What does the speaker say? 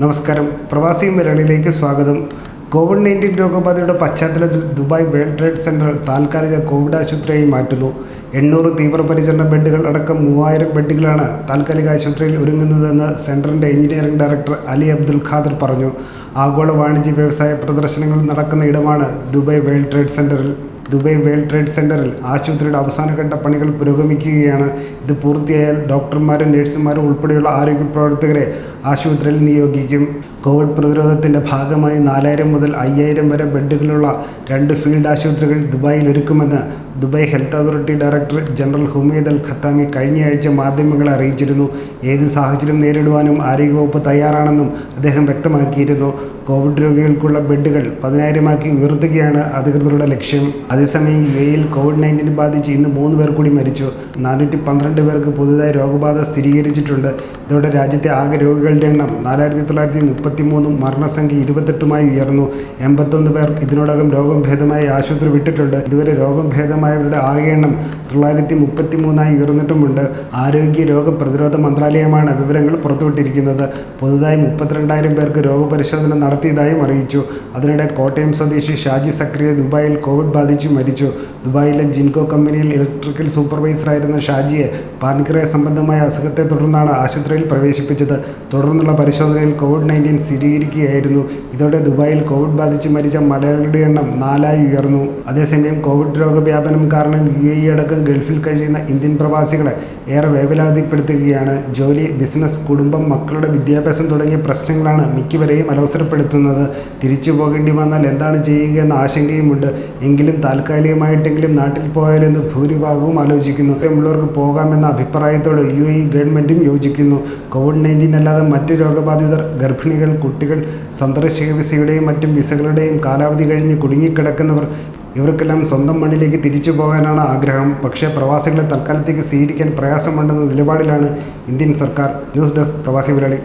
നമസ്കാരം. പ്രവാസി മലയാളിയിലേക്ക് സ്വാഗതം. കോവിഡ് നയന്റീൻ രോഗബാധയുടെ പശ്ചാത്തലത്തിൽ ദുബായ് വേൾഡ് ട്രേഡ് സെന്റർ താൽക്കാലിക കോവിഡ് ആശുപത്രിയായി മാറ്റുന്നു. എണ്ണൂറ് തീവ്രപരിചരണ ബെഡുകൾ അടക്കം മൂവായിരം ബെഡുകളാണ് താൽക്കാലിക ആശുപത്രിയിൽ ഒരുങ്ങുന്നതെന്ന് സെന്ററിന്റെ engineering director Ali Abdul Khader പറഞ്ഞു. ആഗോള വാണിജ്യ വ്യവസായ പ്രദർശനങ്ങൾ നടക്കുന്ന ഇടമാണ് ദുബായ് വേൾഡ് ട്രേഡ് സെന്ററിൽ ദുബായ് വേൾഡ് ട്രേഡ് സെന്ററിൽ ആശുപത്രിയുടെ അവസാനഘട്ട പണികൾ പുരോഗമിക്കുകയാണ്. ഇത് പൂർത്തിയായാൽ ഡോക്ടർമാരും നഴ്സുമാരും ഉൾപ്പെടെയുള്ള ആരോഗ്യ പ്രവർത്തകരെ ആശുപത്രിയിൽ നിയോഗിക്കും. കോവിഡ് പ്രതിരോധത്തിന്റെ ഭാഗമായി നാലായിരം മുതൽ അയ്യായിരം വരെ ബെഡുകളുള്ള രണ്ട് ഫീൽഡ് ആശുപത്രികൾ ദുബായിൽ ഒരുക്കുമെന്ന് Dubai health authority director general Humaid Al Khatami കഴിഞ്ഞയാഴ്ച മാധ്യമങ്ങളെ അറിയിച്ചിരുന്നു. ഏത് സാഹചര്യം നേരിടുവാനും ആരോഗ്യവകുപ്പ് തയ്യാറാണെന്നും അദ്ദേഹം വ്യക്തമാക്കിയിരുന്നു. കോവിഡ് രോഗികൾക്കുള്ള ബെഡുകൾ പതിനായിരമാക്കി ഉയർത്തുകയാണ് അധികൃതരുടെ ലക്ഷ്യം. അതേസമയം യു കോവിഡ് നയന്റീൻ ബാധിച്ച് ഇന്ന് മൂന്ന് പേർ കൂടി മരിച്ചു. നാനൂറ്റി പന്ത്രണ്ട് പേർക്ക് പുതുതായി രോഗബാധ സ്ഥിരീകരിച്ചിട്ടുണ്ട്. ഇതോടെ രാജ്യത്തെ ആകെ രോഗികളുടെ എണ്ണം നാലായിരത്തി തൊള്ളായിരത്തി മുപ്പത്തി മൂന്നും മരണസംഖ്യ ഇരുപത്തെട്ടുമായി ഉയർന്നു. എൺപത്തൊന്ന് പേർ ഇതിനോടകം രോഗം ഭേദമായി ആശുപത്രി വിട്ടിട്ടുണ്ട്. ഇതുവരെ രോഗം ഭേദമായവരുടെ ആകെ എണ്ണം തൊള്ളായിരത്തി മുപ്പത്തി മൂന്നായി ഉയർന്നിട്ടുമുണ്ട്. ആരോഗ്യ രോഗ പ്രതിരോധ മന്ത്രാലയമാണ് വിവരങ്ങൾ പുറത്തുവിട്ടിരിക്കുന്നത്. പുതുതായി മുപ്പത്തിരണ്ടായിരം പേർക്ക് രോഗപരിശോധന നടത്തിയതായും അറിയിച്ചു. അതിനിടെ കോട്ടയം സ്വദേശി ഷാജി സക്രിയ ദുബായിൽ കോവിഡ് ബാധിച്ച് മരിച്ചു. ദുബായിലെ ജിൻകോ കമ്പനിയിൽ ഇലക്ട്രിക്കൽ സൂപ്പർവൈസറായിരുന്ന ഷാജിയെ പാൻക്രിയ സംബന്ധമായ അസുഖത്തെ തുടർന്നാണ് ആശുപത്രിയിൽ പ്രവേശിപ്പിച്ചത്. തുടർന്നുള്ള പരിശോധനയിൽ കോവിഡ് നയന്റീൻ സ്ഥിരീകരിക്കുകയായിരുന്നു. ഇതോടെ ദുബായിൽ കോവിഡ് ബാധിച്ച് മരിച്ച മലയാളികളുടെ എണ്ണം നാലായി ഉയർന്നു. അതേസമയം കോവിഡ് രോഗവ്യാപനം കാരണം യു എ അടക്കം ഗൾഫിൽ കഴിയുന്ന ഇന്ത്യൻ പ്രവാസികളെ ഏറെ വേവലാതിപ്പെടുത്തുകയാണ്. ജോലി ബിസിനസ് കുടുംബം മക്കളുടെ വിദ്യാഭ്യാസം തുടങ്ങിയ പ്രശ്നങ്ങളാണ് മിക്കവരെയും അലോസരപ്പെടുത്തുന്നത്. തിരിച്ചു പോകേണ്ടി വന്നാൽ എന്താണ് ചെയ്യുക എന്ന ആശങ്കയുമുണ്ട്. എങ്കിലും താൽക്കാലികമായിട്ടെങ്കിലും നാട്ടിൽ പോയാലെന്ന് ഭൂരിഭാഗവും ആലോചിക്കുന്നു. ഇത്രയുമുള്ളവർക്ക് പോകാമെന്ന അഭിപ്രായത്തോട് യു എ ഗവൺമെന്റും യോജിക്കുന്നു. കോവിഡ് നയന്റീൻ അല്ലാതെ മറ്റ് രോഗബാധിതർ ഗർഭിണികൾ കുട്ടികൾ സന്ദർശക വിസയുടെയും മറ്റും വിസകളുടെയും കാലാവധി കഴിഞ്ഞ് കുടുങ്ങിക്കിടക്കുന്നവർ ഇവർക്കെല്ലാം സ്വന്തം മണ്ണിലേക്ക് തിരിച്ചു പോകാനാണ് ആഗ്രഹം. പക്ഷേ പ്രവാസികളെ തൽക്കാലത്തേക്ക് സ്വീകരിക്കാൻ പ്രയാസമുണ്ടെന്ന നിലപാടിലാണ് ഇന്ത്യൻ സർക്കാർ. ന്യൂസ് ഡെസ്ക് പ്രവാസി മലയാളി